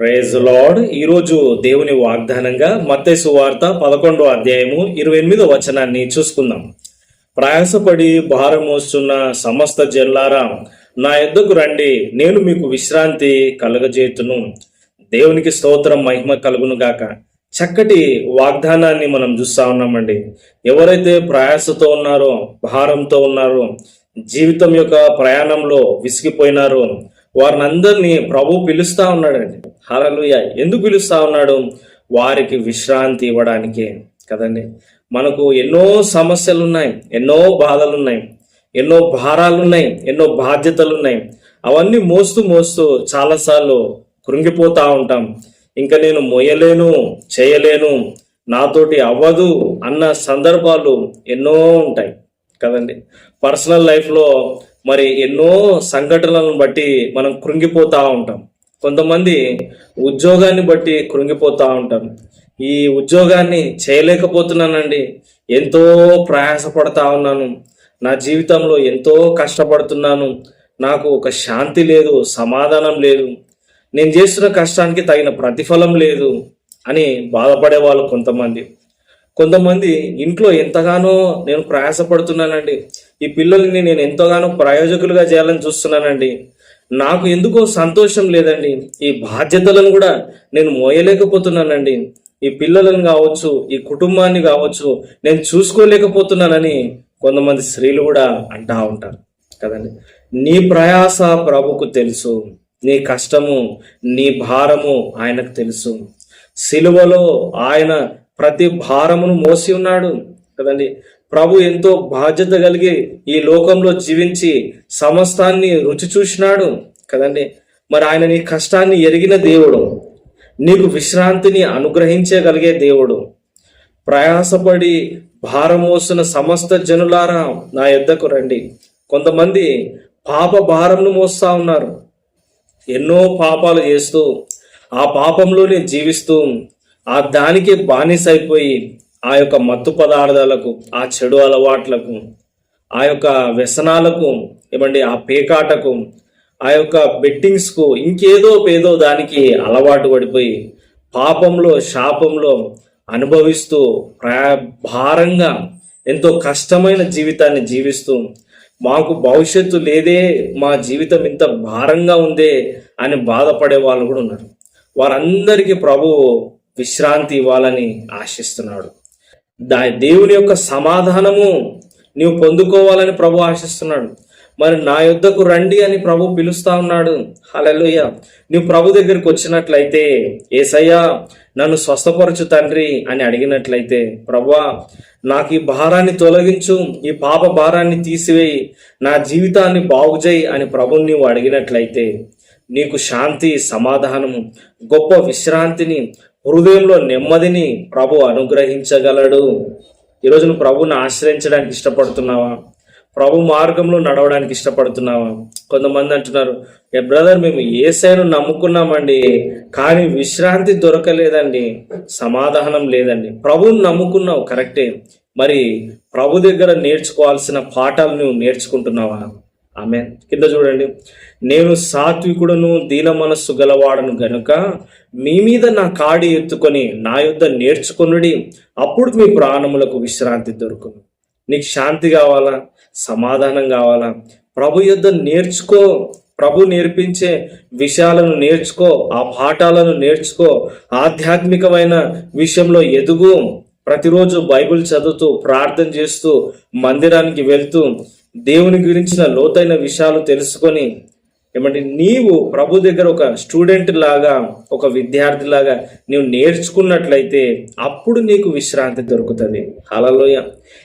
Praise lord ఈరోజు దేవుని వాగ్దానంగా మత్తయి వార్త పదకొండో అధ్యాయము ఇరవై ఎనిమిదో వచనాన్ని చూసుకుందాం. ప్రయాసపడి భారం మోస్తున్న సమస్త జల్లారా నా ఎద్దకు రండి నేను మీకు విశ్రాంతి కలగజేతును దేవునికి స్తోత్రం మహిమ కలుగును గాక. చక్కటి వాగ్దానాన్ని మనం చూస్తా ఉన్నామండి. ఎవరైతే ప్రయాసతో ఉన్నారో భారంతో ఉన్నారో జీవితం యొక్క ప్రయాణంలో విసిగిపోయినారో వారిని అందరినీ ప్రభు పిలుస్తా ఉన్నాడండి. హలలుయ ఎందుకు పిలుస్తా ఉన్నాడు? వారికి విశ్రాంతి ఇవ్వడానికే కదండి. మనకు ఎన్నో సమస్యలు ఉన్నాయి ఎన్నో బాధలు ఉన్నాయి ఎన్నో భారాలు ఉన్నాయి ఎన్నో బాధ్యతలు ఉన్నాయి అవన్నీ మోస్తూ మోస్తూ చాలాసార్లు కృంగిపోతూ ఉంటాం. ఇంకా నేను మోయలేను చేయలేను నాతోటి అవ్వదు అన్న సందర్భాలు ఎన్నో ఉంటాయి కదండి. పర్సనల్ లైఫ్లో మరి ఎన్నో సంఘటనలను బట్టి మనం కృంగిపోతూ ఉంటాం. కొంతమంది ఉద్యోగాన్ని బట్టి కృంగిపోతూ ఉంటాం ఈ ఉద్యోగాన్ని చేయలేకపోతున్నానండి. ఎంతో ప్రయాసపడతా ఉన్నాను. నా జీవితంలో ఎంతో కష్టపడుతున్నాను. నాకు ఒక శాంతి లేదు సమాధానం లేదు. నేను చేస్తున్న కష్టానికి తగిన ప్రతిఫలం లేదు అని బాధపడే వాళ్ళు కొంతమంది. కొంతమంది ఇంట్లో ఎంతగానో నేను ప్రయాసపడుతున్నానండి. ఈ పిల్లల్ని నేను ఎంతగానో ప్రయోజకులుగా చేయాలని చూస్తున్నానండి. నాకు ఎందుకో సంతోషం లేదండి. ఈ బాధ్యతలను కూడా నేను మోయలేకపోతున్నానండి. ఈ పిల్లలను కావచ్చు ఈ కుటుంబాన్ని కావచ్చు నేను చూసుకోలేకపోతున్నానని కొంతమంది స్త్రీలు కూడా అంటా ఉంటారు. కదండి? నీ ప్రయాస ప్రభుకు తెలుసు. నీ కష్టము నీ భారము ఆయనకు తెలుసు. సిలువలో ఆయన ప్రతి భారమును మోసి ఉన్నాడు. కదండి? ప్రభు ఎంతో బాధ్యత కలిగి ఈ లోకంలో జీవించి సమస్తాన్ని రుచి చూసినాడు కదండి. మరి ఆయన నీ కష్టాన్ని ఎరిగిన దేవుడు నీకు విశ్రాంతిని అనుగ్రహించగలిగే దేవుడు. ప్రయాసపడి భారం మోసిన సమస్త జనులారా నా యొద్దకు రండి. కొంతమంది పాప భారంను మోస్తా ఉన్నారు. ఎన్నో పాపాలు చేస్తూ ఆ పాపంలోనే జీవిస్తూ ఆ దానికి బానిసైపోయి ఆ యొక్క మత్తు పదార్థాలకు ఆ చెడు అలవాట్లకు ఆ యొక్క వ్యసనాలకు ఏమండి ఆ పేకాటకు ఆ యొక్క బెట్టింగ్స్కు ఇంకేదో పేదో దానికి అలవాటు పడిపోయి పాపంలో శాపంలో అనుభవిస్తూ ప్రయా భారంగా ఎంతో కష్టమైన జీవితాన్ని జీవిస్తూ మాకు భవిష్యత్తు లేదే మా జీవితం ఇంత భారంగా ఉందే అని బాధపడే వాళ్ళు కూడా ఉన్నారు. వారందరికీ ప్రభువు విశ్రాంతి ఇవ్వాలని ఆశిస్తున్నాడు. దా దేవుని యొక్క సమాధానము నీవు పొందుకోవాలని ప్రభు ఆశిస్తున్నాడు. మరి నా యుద్ధకు రండి అని ప్రభు పిలుస్తా ఉన్నాడు. హలలుయ్య నువ్వు ప్రభు దగ్గరికి వచ్చినట్లయితే ఏసయ్యా నన్ను స్వస్థపరచు తండ్రి అని అడిగినట్లయితే ప్రభా నాకు ఈ భారాన్ని తొలగించు ఈ పాప భారాన్ని తీసివేయి నా జీవితాన్ని బాగుచేయి అని ప్రభుని నీవు అడిగినట్లయితే నీకు శాంతి సమాధానము గొప్ప విశ్రాంతిని హృదయంలో నెమ్మదిని ప్రభు అనుగ్రహించగలడు. ఈరోజు నువ్వు ప్రభుని ఆశ్రయించడానికి ఇష్టపడుతున్నావా? ప్రభు మార్గంలో నడవడానికి ఇష్టపడుతున్నావా? కొంతమంది అంటున్నారు ఏ బ్రదర్ మేము ఏసైను నమ్ముకున్నామండి కానీ విశ్రాంతి దొరకలేదండి సమాధానం లేదండి. ప్రభుని నమ్ముకున్నావు కరెక్టే. మరి ప్రభు దగ్గర నేర్చుకోవాల్సిన పాఠాలు నువ్వు నేర్చుకుంటున్నావా? ఆమె కింద చూడండి. నేను సాత్వికుడును దీన మనస్సు గలవాడను గనుక మీ మీద నా కాడి ఎత్తుకొని నా యొద్ద నేర్చుకొనుడి అప్పుడు మీ ప్రాణములకు విశ్రాంతి దొరుకును. నీకు శాంతి కావాలా? సమాధానం కావాలా? ప్రభు యొద్ద నేర్చుకో. ప్రభు నేర్పించే విషయాలను నేర్చుకో. ఆ పాఠాలను నేర్చుకో. ఆధ్యాత్మికమైన విషయంలో ఎదుగు. ప్రతిరోజు బైబిల్ చదువుతూ ప్రార్థన చేస్తూ మందిరానికి వెళ్తూ దేవుని గురించిన లోతైన విషయాలు తెలుసుకొని ఏమంటే నీవు ప్రభు దగ్గర ఒక స్టూడెంట్ లాగా ఒక విద్యార్థి లాగా నీవు నేర్చుకున్నట్లయితే అప్పుడు నీకు విశ్రాంతి దొరుకుతుంది. అలలోయ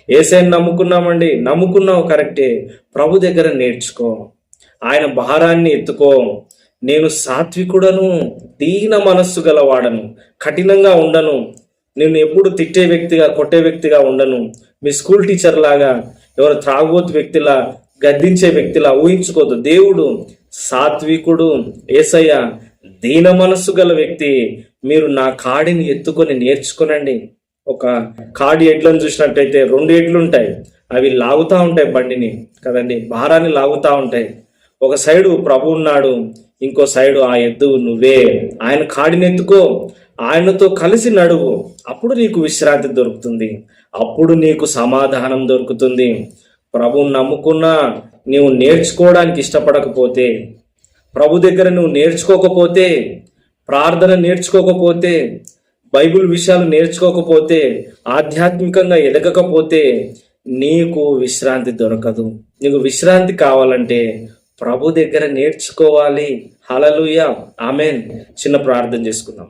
ఏసైని నమ్ముకున్నామండి. నమ్ముకున్నావు కరెక్టే. ప్రభు దగ్గర నేర్చుకో. ఆయన భారాన్ని ఎత్తుకో. నేను సాత్వికుడను దీన మనస్సు గలవాడను కఠినంగా ఉండను నేను ఎప్పుడు తిట్టే వ్యక్తిగా కొట్టే వ్యక్తిగా ఉండను. మీ స్కూల్ టీచర్ లాగా ఎవరు త్రాగోతు వ్యక్తిలా గద్దించే వ్యక్తిలా ఊహించుకోదు దేవుడు సాత్వికుడు ఏసయ్య దీన మనస్సు గల వ్యక్తి. మీరు నా కాడిని ఎత్తుకొని నేర్చుకునండి. ఒక కాడి ఎడ్లను చూసినట్టయితే రెండు ఎడ్లు ఉంటాయి అవి లాగుతా ఉంటాయి బండిని కదండి? భారాన్ని లాగుతా ఉంటాయి. ఒక సైడు ప్రభు ఉన్నాడు ఇంకో సైడు ఆ ఎద్దు నువ్వే. ఆయన కాడిని ఎత్తుకో. ఆయనతో కలిసి నడువు. అప్పుడు నీకు విశ్రాంతి దొరుకుతుంది. అప్పుడు నీకు సమాధానం దొరుకుతుంది. ప్రభు నమ్ముకున్నా నీవు నేర్చుకోవడానికి ఇష్టపడకపోతే ప్రభు దగ్గర నువ్వు నేర్చుకోకపోతే ప్రార్థన నేర్చుకోకపోతే బైబిల్ విషయాలు నేర్చుకోకపోతే ఆధ్యాత్మికంగా ఎదగకపోతే నీకు విశ్రాంతి దొరకదు. నీకు విశ్రాంతి కావాలంటే ప్రభు దగ్గర నేర్చుకోవాలి. Hallelujah amen. చిన్న ప్రార్థన చేసుకుందాం.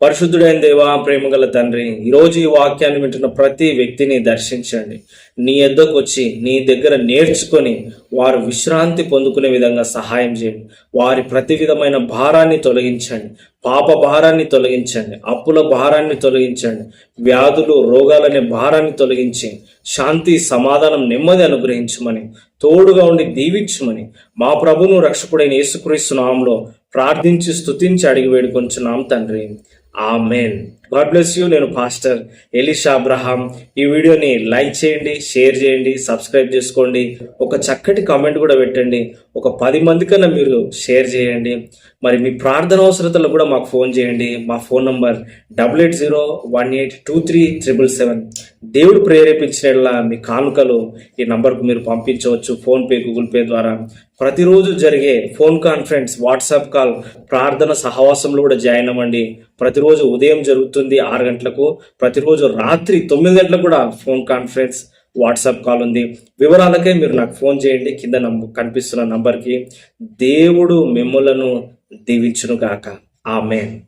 పరిశుద్ధుడైన దేవా ప్రేమగల తండ్రి ఈరోజు ఈ వాక్యాన్ని వింటున్న ప్రతి వ్యక్తిని దర్శించండి. నీ ఎద్దకు వచ్చి నీ దగ్గర నేర్చుకొని వారు విశ్రాంతి పొందుకునే విధంగా సహాయం చేయండి. వారి ప్రతి విధమైన భారాన్ని తొలగించండి. పాప భారాన్ని తొలగించండి. అప్పుల భారాన్ని తొలగించండి. వ్యాధులు రోగాలనే భారాన్ని తొలగించి శాంతి సమాధానం నెమ్మది అనుగ్రహించమని తోడుగా ఉండి దీవించమని మా ప్రభును రక్షకుడైన యేసుక్రీస్తు నామంలో ప్రార్థించి స్తుతించి అడిగి వేడుకొంచున్నాం తండ్రి. ఆమెన్. God bless you. నేను పాస్టర్ ఎలిషా అబ్రహాం. ఈ వీడియోని లైక్ చేయండి షేర్ చేయండి సబ్స్క్రైబ్ చేసుకోండి. ఒక చక్కటి కామెంట్ కూడా పెట్టండి. ఒక పది మంది కన్నా మీరు షేర్ చేయండి. మరి మీ ప్రార్థన అవసరతలు కూడా మాకు ఫోన్ చేయండి. మా phone number double eight zero one eight two three triple seven దేవుడు ప్రేరేపించిన మీ కానుకలు ఈ నంబర్కు మీరు పంపించవచ్చు. ఫోన్పే గూగుల్ పే ద్వారా. ప్రతిరోజు జరిగే ఫోన్ కాన్ఫరెన్స్ వాట్సాప్ కాల్ ప్రార్థన సహవాసంలో కూడా జాయిన్ అవ్వండి. ప్రతిరోజు ఉదయం జరుగుతుంది ఆరు గంటలకు. ప్రతిరోజు రాత్రి తొమ్మిది గంటలకు కూడా ఫోన్ కాన్ఫరెన్స్ వాట్సాప్ కాల్ ఉంది. వివరాలకే మీరు నాకు ఫోన్ చేయండి. కింద నంబ కనిపిస్తున్న నంబర్కి దేవుడు మిమ్మలను దీవించునుగాక. ఆమెన్.